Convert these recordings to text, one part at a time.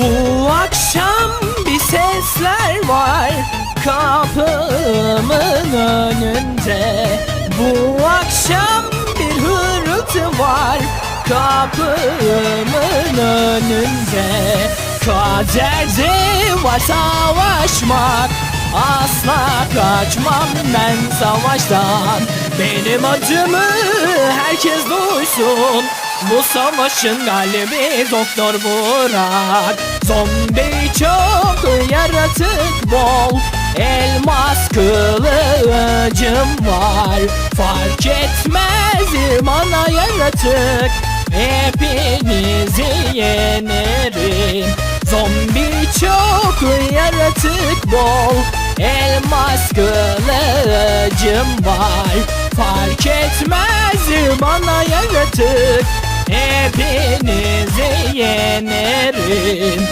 Bu akşam bir sesler var kapımın önünde. Bu akşam bir hırıltı var kapımın önünde. Kaderde var savaşmak Asla kaçmam ben savaştan. Benim acımı herkes duysun Bu savaşın galibi Doktor Burak. Zombi çok yaratık bol Elmas kılıcım var. Fark etmez bana yaratık Hepinizi yenerim. Zombi çok yaratık bol Elmas kılıcım var. Fark etmez bana yaratık Hepinizi yenerim.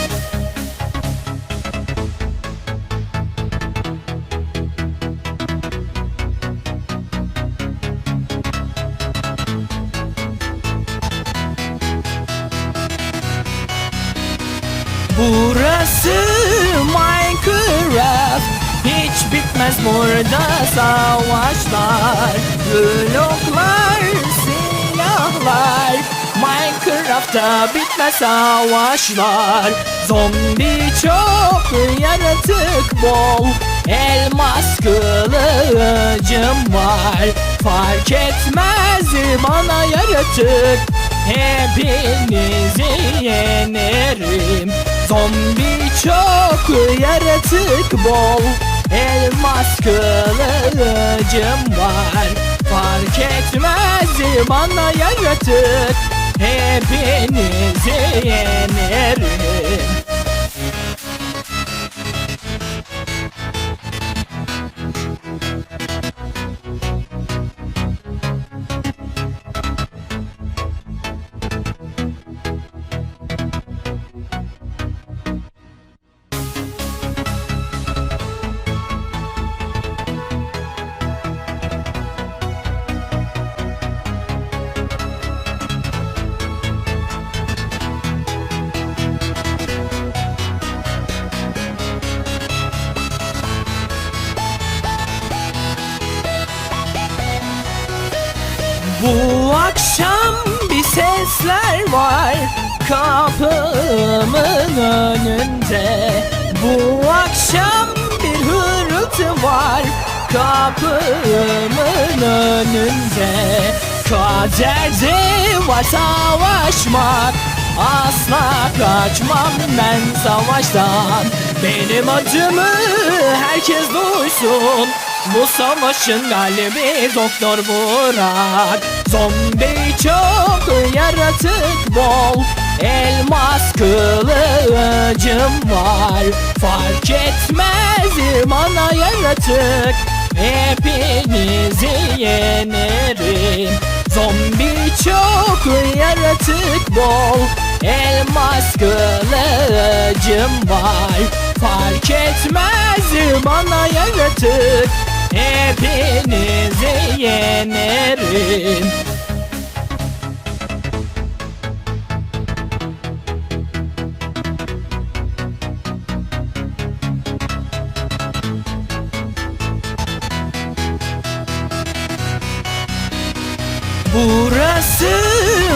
Burası Minecraft. Hiç bitmez burada savaşlar. Bloklar, Minecraft'ta bitmez savaşlar. Zombi çok yaratık bol Elmas kılıcım var. Fark etmez bana yaratık Hepinizi yenerim. Zombi çok yaratık bol Elmas kılıcım var. Fark etmez bana yaratık Hepinizi yenerim önünde Bu akşam bir hırıltı var kapımın önünde. Kaderde var savaşmak Asla kaçmam ben savaştan. Benim acımı herkes duysun bu savaşın galibi Doktor Burak. Zombi çok yaratık bol Elmas kılıcım var. Fark etmez bana yaratık. Hepinizi yenerim. Zombi çok yaratık bol. Elmas kılıcım var. Fark etmez bana yaratık. Hepinizi yenerim Burası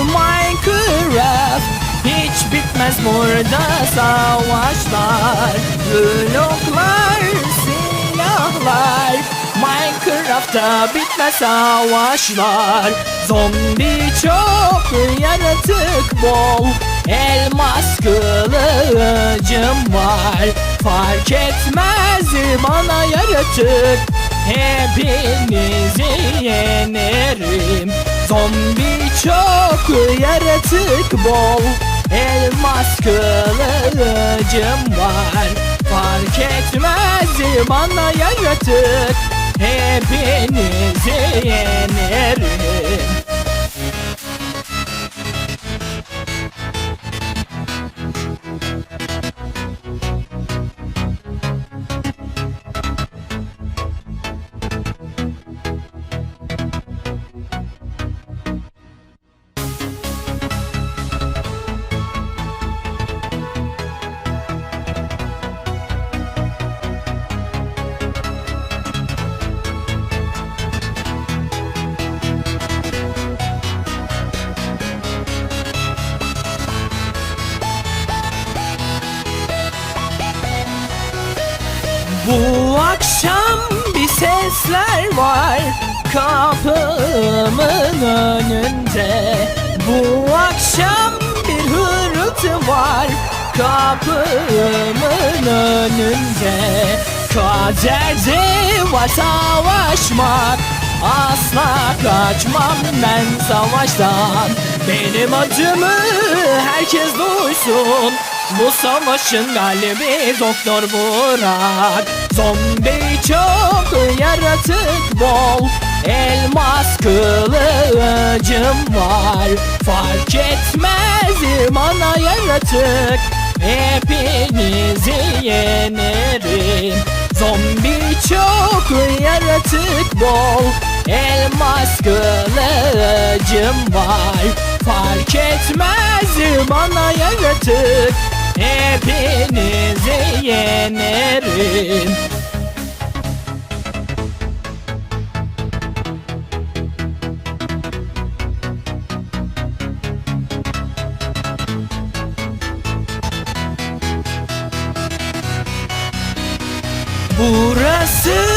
Minecraft. Hiç bitmez burada savaşlar. Bloklar, silahlar. Minecraft'ta bitmez savaşlar. Zombi çok yaratık bol Elmas kılıcım var. Fark etmez bana yaratık. Hepinizi yenerim Zombi çok yaratık bol Elmas kılıcım var. Fark etmez bana yaratık Hepinizi yenerim akşam bir sesler var kapımın önünde. Bu akşam bir hırıltı var kapımın önünde. Kaderde var savaşmak Asla kaçmam ben savaştan. Benim acımı herkes duysun. Bu savaşın galibi Doktor Burak. Zombi çok yaratık bol Elmas kılıcım var. Fark etmez bana yaratık Hepinizi yenerim. Zombi çok yaratık bol Elmas kılıcım var. Fark etmez bana yaratık Hepinizi yenerim. Burası